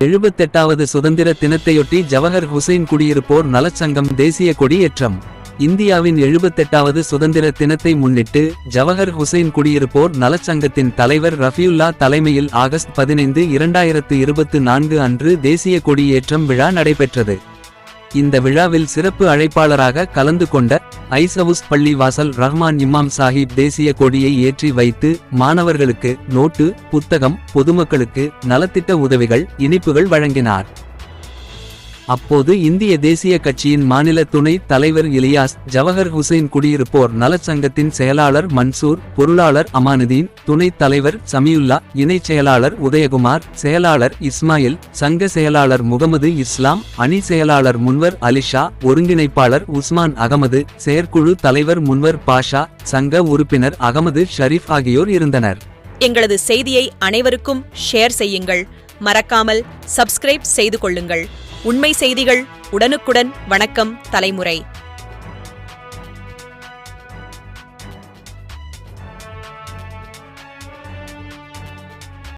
எழுபத்தெட்டாவது சுதந்திர தினத்தையொட்டி ஜவஹர் ஹுசைன் குடியிருப்போர் நலச்சங்கம் தேசிய கொடியேற்றம். இந்தியாவின் எழுபத்தெட்டாவது சுதந்திர தினத்தை முன்னிட்டு ஜவஹர் ஹுசைன் குடியிருப்போர் நலச்சங்கத்தின் தலைவர் ரஃபியுல்லா தலைமையில் ஆகஸ்ட் பதினைந்து இரண்டாயிரத்து இருபத்து நான்கு அன்று தேசிய கொடியேற்றம் விழா நடைபெற்றது. இந்த விழாவில் சிறப்பு அழைப்பாளராக கலந்து கொண்ட ஐசவுஸ் பள்ளி வாசல் ரஹ்மான் இமாம் சாஹிப் தேசிய கொடியை ஏற்றி வைத்து மாணவர்களுக்கு நோட்டு புத்தகம் பொதுமக்களுக்கு நலத்திட்ட உதவிகள் இனிப்புகள் வழங்கினார். அப்போது இந்திய தேசிய கட்சியின் மாநில துணை தலைவர் இலியாஸ் ஜவஹர் ஹுசைன் குடியிருப்போர் நலச்சங்கத்தின் செயலாளர் மன்சூர் பொருளாளர் அமானுதீன் துணைத் தலைவர் சமியுல்லா இணைச் செயலாளர் உதயகுமார் செயலாளர் இஸ்மாயில் சங்க செயலாளர் முகமது இஸ்லாம் அணி செயலாளர் முன்வர் அலிஷா ஒருங்கிணைப்பாளர் உஸ்மான் அகமது செயற்குழு தலைவர் முன்வர் பாஷா சங்க உறுப்பினர் அகமது ஷரீப் ஆகியோர் இருந்தனர். எங்களது செய்தியை அனைவருக்கும் ஷேர் செய்யுங்கள். மறக்காமல் சப்ஸ்கிரைப் செய்து கொள்ளுங்கள். உண்மை செய்திகள் உடனுக்குடன் வணக்கம் தலைமுறை